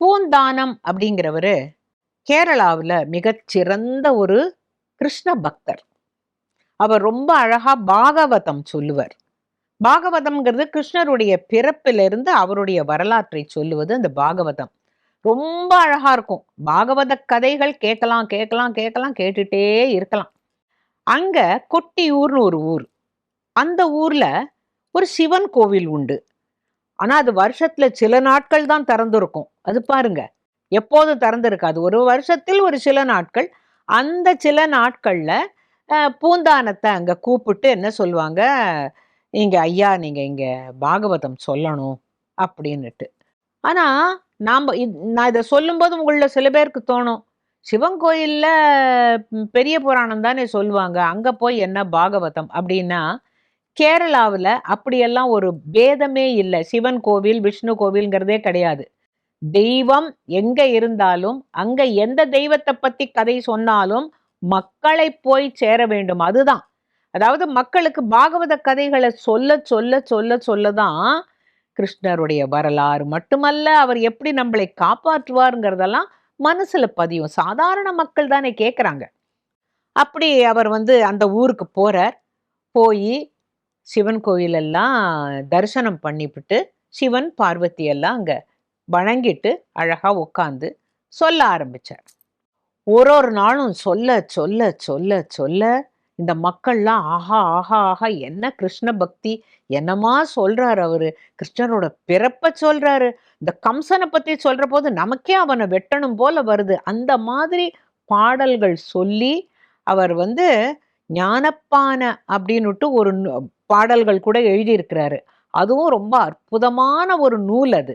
பூந்தானம் அப்படிங்கிறவர் கேரளாவில் மிகச்சிறந்த ஒரு கிருஷ்ண பக்தர். அவர் ரொம்ப அழகா பாகவதம் சொல்லுவர். பாகவதம்ங்கிறது கிருஷ்ணருடைய பிறப்பிலிருந்து அவருடைய வரலாற்றை சொல்லுவது அந்த பாகவதம். ரொம்ப அழகா இருக்கும். பாகவத கதைகள் கேட்கலாம் கேட்கலாம் கேட்கலாம் கேட்டுட்டே இருக்கலாம். அங்க கொட்டியூர்னு ஒரு ஊர். அந்த ஊர்ல ஒரு சிவன் கோவில் உண்டு. ஆனால் அது வருஷத்தில் சில நாட்கள் தான் திறந்துருக்கும். அது பாருங்க. எப்போதும் திறந்துருக்காது. ஒரு வருஷத்தில் ஒரு சில நாட்கள். அந்த சில நாட்களில் பூந்தானத்தை அங்கே கூப்பிட்டு என்ன சொல்லுவாங்க? இங்கே ஐயா நீங்கள் இங்கே பாகவதம் சொல்லணும். அப்படின்னுட்டு. ஆனால் நாம் நான் இதை சொல்லும்போது உங்களில் சில பேருக்கு தோணும். சிவன் கோயிலில் பெரிய புராணம் தானே சொல்லுவாங்க. அங்கே போய் என்ன பாகவதம்? அப்படின்னா கேரளாவுல அப்படியெல்லாம் ஒரு பேதமே இல்லை. சிவன் கோவில் விஷ்ணு கோவில்ங்கிறதே கிடையாது. தெய்வம் எங்க இருந்தாலும் அங்க எந்த தெய்வத்தை பத்தி கதை சொன்னாலும் மக்களை போய் சேர வேண்டும். அதுதான். அதாவது மக்களுக்கு பாகவத கதைகளை சொல்ல சொல்ல சொல்ல சொல்ல சொல்லதான் கிருஷ்ணருடைய வரலாறு. மட்டுமல்ல அவர் எப்படி நம்மளை காப்பாற்றுவாருங்கிறதெல்லாம் மனசுல பதியும். சாதாரண மக்கள் தானே கேட்குறாங்க அப்படி அவர் வந்து அந்த ஊருக்கு போறார். போய் சிவன் கோயிலெல்லாம் தரிசனம் பண்ணிவிட்டு சிவன் பார்வதியெல்லாம் அங்கே வணங்கிட்டு அழகாக உட்காந்து சொல்ல ஆரம்பித்தார் ஒரு ஒரு நாளும் சொல்ல சொல்ல சொல்ல சொல்ல இந்த மக்கள்லாம் ஆஹா ஆஹா ஆஹா என்ன கிருஷ்ண பக்தி என்னமா சொல்றாரு அவரு? கிருஷ்ணரோட பிறப்ப சொல்றாரு. இந்த கம்சனை பத்தி சொல்ற போது நமக்கே அவனை வெட்டணும் போல வருது. அந்த மாதிரி பாடல்கள் சொல்லி அவர் வந்து ஞானப்பான அப்படின்னுட்டு ஒரு பாடல்கள் கூட எழுதியிருக்கிறாரு. அதுவும் ரொம்ப அற்புதமான ஒரு நூல் அது.